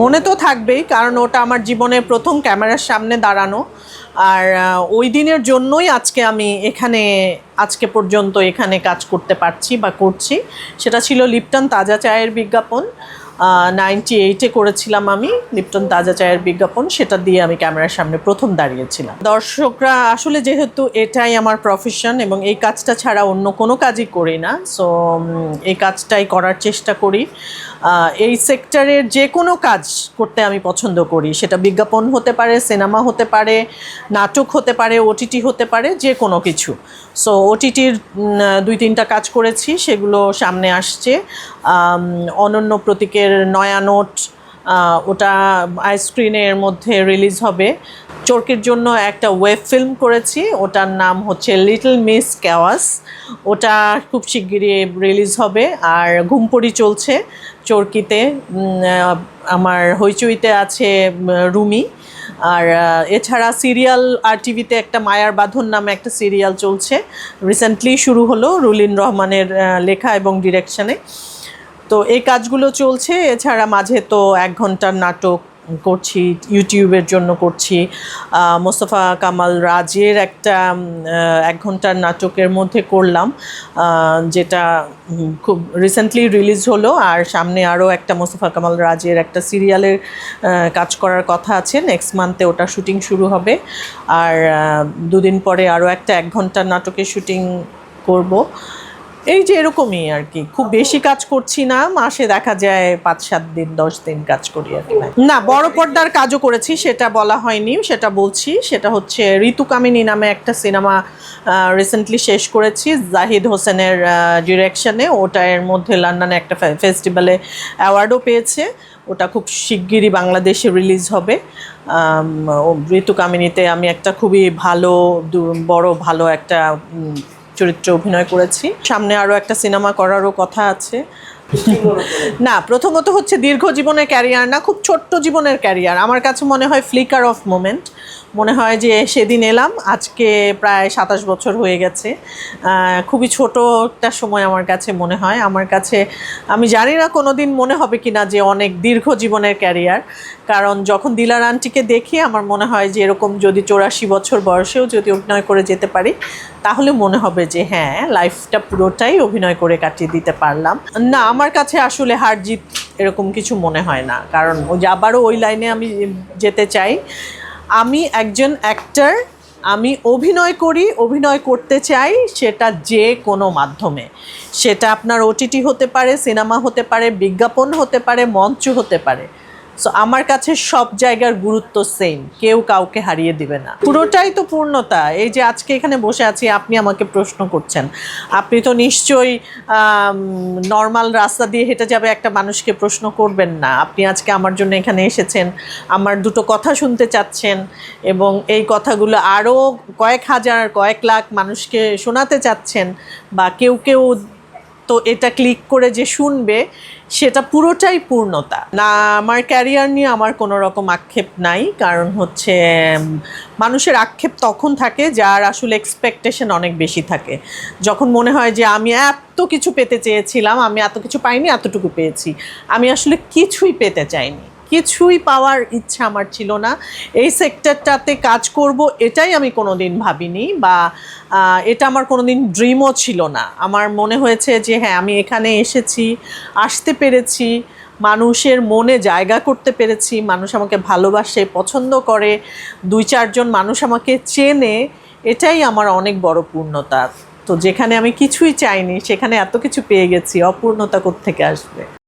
মনে তো থাকবেই, কারণ ওটা আমার জীবনের প্রথম ক্যামেরার সামনে দাঁড়ানো। আর ওই দিনের জন্যই আজকে আমি এখানে, আজকে পর্যন্ত এখানে কাজ করতে পারছি বা করছি। সেটা ছিল লিপটন তাজা চায়ের বিজ্ঞাপন। নাইনটি এইটে করেছিলাম আমি লিপটন তাজা চায়ের বিজ্ঞাপন, সেটা দিয়ে আমি ক্যামেরার সামনে প্রথম দাঁড়িয়েছিলাম। দর্শকরা আসলে যেহেতু এটাই আমার প্রফেশন এবং এই কাজটা ছাড়া অন্য কোনো কাজই করি না সো এই কাজটাই করার চেষ্টা করি। এই সেক্টরের যে কোনো কাজ করতে আমি পছন্দ করি, সেটা বিজ্ঞাপন হতে পারে সিনেমা হতে পারে, নাটক হতে পারে ওটিটি হতে পারে, যে কোনো কিছু। সো ওটিটির দুই তিনটা কাজ করেছি, সেগুলো সামনে আসছে। অনন্য অনন্য প্রতীকের নয়া নোট ওটা আইস্ক্রিনের মধ্যে রিলিজ হবে। চরকির জন্য একটা ওয়েব ফিল্ম করেছি, ওটার নাম হচ্ছে লিটল মিস ক্যাওয়াস ওটা খুব শিগগিরই রিলিজ হবে, আর ঘুমপড়ি চলছে চরকিতে। আমার হইচইতে আছে রুমি। আর এছাড়া সিরিয়াল আর টিভিতে একটা মায়ার বাঁধন নামে একটা সিরিয়াল চলছে। রিসেন্টলি শুরু হলো রুলিন রহমানের লেখা এবং ডিরেকশনে তো এই কাজগুলো চলছে। এছাড়া মাঝে তো এক ঘণ্টার নাটক করছি, ইউটিউবের জন্য করছি। মোস্তফা কামাল রাজের একটা এক ঘণ্টার নাটকের মধ্যে করলাম যেটা খুব রিসেন্টলি রিলিজ হলো। আর সামনে আরও একটা মোস্তফা কামাল রাজের একটা সিরিয়ালের কাজ করার কথা আছে। নেক্সট মান্থে ওটা শুটিং শুরু হবে। আর দুদিন পরে আরও একটা এক ঘণ্টার নাটকের শুটিং করব। এই যে এরকমই আর কি। খুব বেশি কাজ করছি না মাসে দেখা যায় পাঁচ সাত দিন দশ দিন কাজ করি আর কি। না বড় পর্দার কাজও করেছি সেটা বলা হয়নি সেটা বলছি। সেটা হচ্ছে ঋতু কামিনী নামে একটা সিনেমা রিসেন্টলি শেষ করেছি জাহিদ হোসেনের ডিরেকশনে ওটা এর মধ্যে লন্ডনে একটা ফেস্টিভ্যালে অ্যাওয়ার্ডও পেয়েছে। ওটা খুব শিগগিরই বাংলাদেশে রিলিজ হবে। আম, ও ঋতু কামিনীতে আমি একটা খুবই ভালো বড় ভালো একটা চরিত্রে অভিনয় করেছি। সামনে আরও একটা সিনেমা করারও কথা আছে। না, প্রথমত হচ্ছে দীর্ঘ জীবনের ক্যারিয়ার না, খুব ছোট্ট জীবনের ক্যারিয়ার আমার কাছে মনে হয় ফ্লিকার অফ মোমেন্ট মনে হয় যে সেদিন এলাম, আজকে প্রায় সাতাশ বছর হয়ে গেছে। খুবই ছোট একটা সময় আমার কাছে মনে হয়। আমার কাছে, আমি জানি না কোনো দিন মনে হবে কি না যে অনেক দীর্ঘ জীবনের ক্যারিয়ার। কারণ যখন দিলার আন্টিকে দেখি, আমার মনে হয় যে এরকম যদি চৌরাশি বছর বয়সেও যদি অভিনয় করে যেতে পারি, তাহলে মনে হবে যে হ্যাঁ লাইফটা পুরোটাই অভিনয় করে কাটিয়ে দিতে পারলাম। না, আমার কাছে আসলে হার জিত এরকম কিছু মনে হয় না। কারণ আবারও ওই লাইনে আমি যেতে চাই আমি একজন অ্যাক্টার আমি অভিনয় করি, অভিনয় করতে চাই সেটা যে কোনো মাধ্যমে। সেটা আপনার ওটিটি হতে পারে, সিনেমা হতে পারে, বিজ্ঞাপন হতে পারে, মঞ্চ হতে পারে। সো আমার কাছে সব জায়গার গুরুত্ব সেম কেউ কাউকে হারিয়ে দিবে না। পুরোটাই তো পূর্ণতা। এই যে আজকে এখানে বসে আছি, আপনি আমাকে প্রশ্ন করছেন। আপনি তো নিশ্চয়ই নর্মাল রাস্তা দিয়ে হেঁটে যাবে একটা মানুষকে প্রশ্ন করবেন না। আপনি আজকে আমার জন্য এখানে এসেছেন, আমার দুটো কথা শুনতে চাচ্ছেন এবং এই কথাগুলো আরও কয়েক হাজার, কয়েক লাখ মানুষকে শোনাতে চাচ্ছেন বা কেউ কেউ তো এটা ক্লিক করে যে শুনবে, সেটা পুরোটাই পূর্ণতা। না, আমার ক্যারিয়ার নিয়ে আমার কোনো রকম আক্ষেপ নাই, কারণ হচ্ছে মানুষের আক্ষেপ তখন থাকে যার আসলে এক্সপেকটেশন অনেক বেশি থাকে। যখন মনে হয় যে আমি এত কিছু পেতে চেয়েছিলাম, আমি এত কিছু পাইনি, এতটুকু পেয়েছি। আমি আসলে কিছুই পেতে চাইনি। কিছুই পাওয়ার ইচ্ছা আমার ছিল না। এই সেক্টরটাতে কাজ করব, এটাই আমি কোনো দিন ভাবিনি বা এটা আমার কোনো দিন ড্রিমও ছিল না। আমার মনে হয়েছে যে হ্যাঁ আমি এখানে এসেছি, আসতে পেরেছি, মানুষের মনে জায়গা করতে পেরেছি, মানুষ আমাকে ভালোবাসে, পছন্দ করে, দুই চারজন মানুষ আমাকে চেনে, এটাই আমার অনেক বড় পূর্ণতা। তো যেখানে আমি কিছুই চাইনি, সেখানে এত কিছু পেয়ে গেছি, অপূর্ণতা থেকে আসবে?